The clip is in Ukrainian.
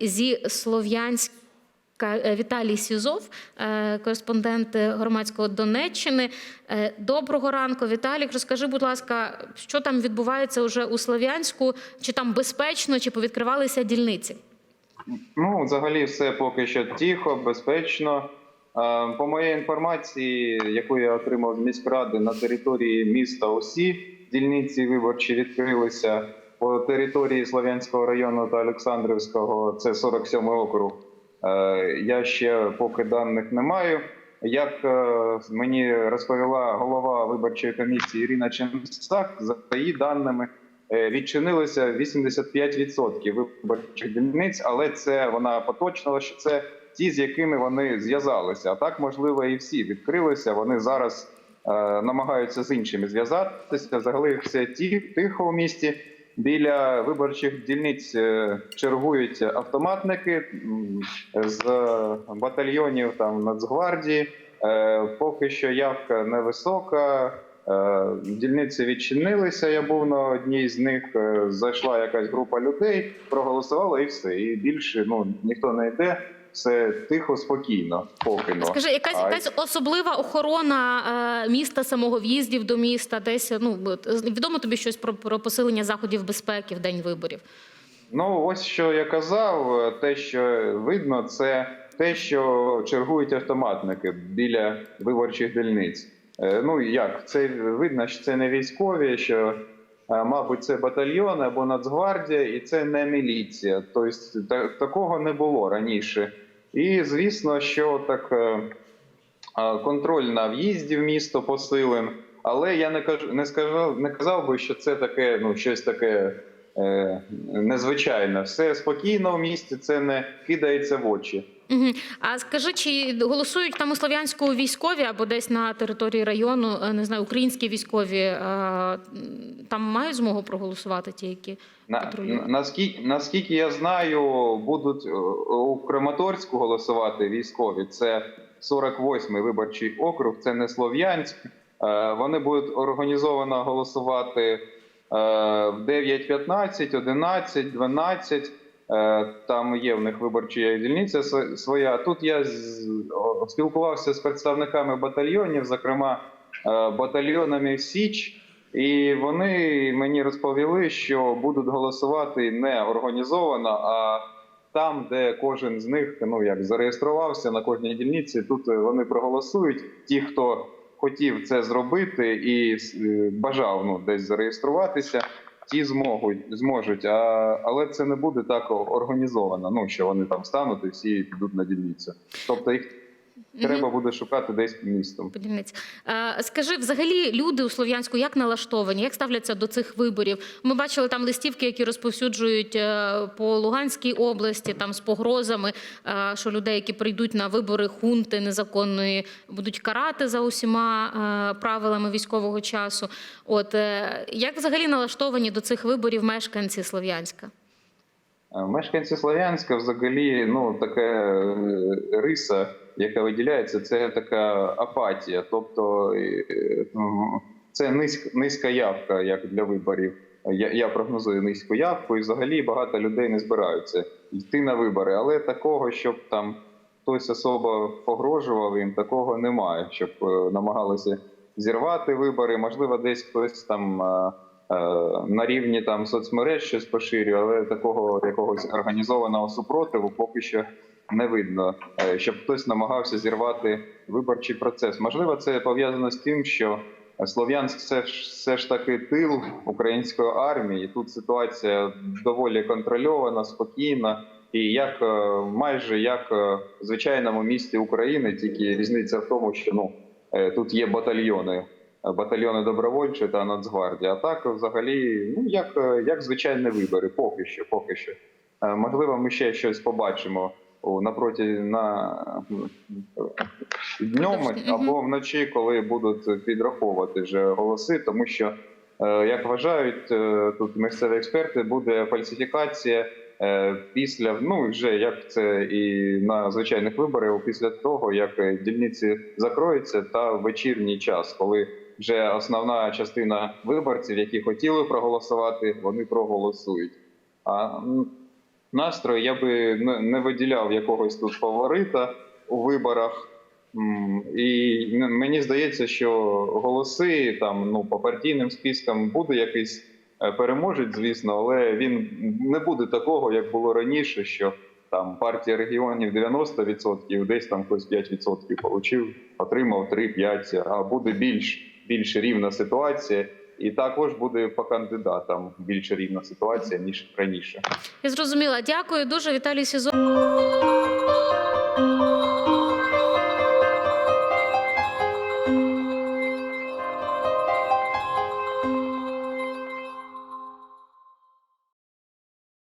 зі Слов'янська е, Віталій Сізов, е, кореспондент громадського Донеччини. Е, Доброго ранку, Віталік. Розкажи, будь ласка, що там відбувається уже у Слов'янську? Чи там безпечно, чи повідкривалися дільниці? Ну, взагалі, все поки що тихо, безпечно. По моїй інформації, яку я отримав з міськради на території міста усі дільниці виборчі відкрилися території Слов'янського району та Олександрівського, це 47 округ. Е, Я ще поки даних не маю. Як е, мені розповіла голова виборчої комісії Ірина Чемстак, за її даними е, відчинилося 85% виборчих дільниць, але це вона поточнила, що це ті, з якими вони зв'язалися. А так, можливо, і всі відкрилися. Вони зараз намагаються з іншими зв'язатися. Взагалі, все ті тихо у місті. Біля виборчих дільниць е, чергують автоматники з батальйонів там Нацгвардії. Е, Поки що явка невисока. Е, Дільниці відчинилися. Я був на одній з них. Зайшла якась група людей, проголосувала і все. І більше ну ніхто не йде. Все тихо, спокійно. Поки ну. Скажи, якась якась особлива охорона е, міста, самого в'їздів до міста, десь ну відомо тобі щось про, про посилення заходів безпеки в день виборів? Ну, ось що я казав, те, що видно, це те, що чергують автоматники біля виборчих дільниць. Е, Ну як це видно, що це не військові, що мабуть це батальйон або Нацгвардія, і це не міліція. Тобто такого не було раніше. І звісно, що так е, контроль на в'їзді в місто посилен. Але я не кажу, не сказав, не казав би, що це таке, ну щось таке е, незвичайне. Все спокійно в місті, це не кидається в очі. Угу. А скажи, чи голосують там у Слов'янську військові або десь на території району, е, не знаю, українські військові е, там мають змогу проголосувати ті, які На, наскільки, наскільки я знаю, будуть у Краматорську голосувати військові. Це 48-й виборчий округ, це не Слов'янськ. Вони будуть організовано голосувати в 9.15, 11, 12. Е, Там є в них виборча дільниця своя. Тут я спілкувався з представниками батальйонів, зокрема е, батальйонами Січ. І вони мені розповіли, що будуть голосувати не організовано, а там, де кожен з них ну як зареєструвався на кожній дільниці, тут е, вони проголосують. Ті, хто хотів це зробити і е, бажав ну десь зареєструватися, ті зможуть зможуть. А але це не буде так організовано. Ну що вони там стануть і всі підуть на дільницю. Тобто їх треба буде шукати десь містом. по дільниці? Е, Скажи, взагалі люди у Слов'янську як налаштовані, як ставляться до цих виборів? Ми бачили там листівки, які розповсюджують е, по Луганській області, там з погрозами, е, що людей, які прийдуть на вибори хунти незаконної, будуть карати за усіма е, правилами військового часу. От як взагалі налаштовані до цих виборів мешканці Слов'янська? Е, Мешканці Слов'янська взагалі ну така е, риса, яка виділяється, це така апатія. Тобто е, це низька, явка, як для виборів. Я, прогнозую низьку явку, і взагалі багато людей не збираються йти на вибори. Але такого, щоб там хтось особо погрожував їм, такого немає, щоб намагалися зірвати вибори. Можливо, десь хтось там. Е, на рівні там соцмереж щось поширює, але такого якогось організованого супротиву поки що не видно, е, щоб хтось намагався зірвати виборчий процес. Можливо, це пов'язано з тим, що Слов'янськ все ж все ж таки тил української армії. Тут ситуація доволі контрольована, спокійна. І як е, майже як в звичайному місті України, тільки різниця в тому, що ну тут є батальйони батальйони добровольчі та Нацгвардія. А так, взагалі, ну як, е, як звичайні вибори, поки що, поки що. Е, Можливо, ми ще щось побачимо у напроті на днем або вночі, коли будуть підраховувати вже голоси, тому що, е, як вважають тут місцеві експерти, буде фальсифікація. Після ну вже як це і на звичайних виборах, після того як дільниці закроються, та вечірній час, коли вже основна частина виборців, які хотіли проголосувати, вони проголосують. А м, настрою. Я би не- виділяв якогось тут фаворита у виборах. І мені здається, що голоси там ну по партійним спискам буде якийсь е, переможець, звісно, але він не буде такого, як було раніше, що там партія регіонів 90%, десь там хтось 5% получив, отримав 3-5, а буде більш, більш рівна ситуація. І також буде по кандидатам більш рівна ситуація ніж раніше. Я зрозуміла. Дякую дуже, Віталій Сізо.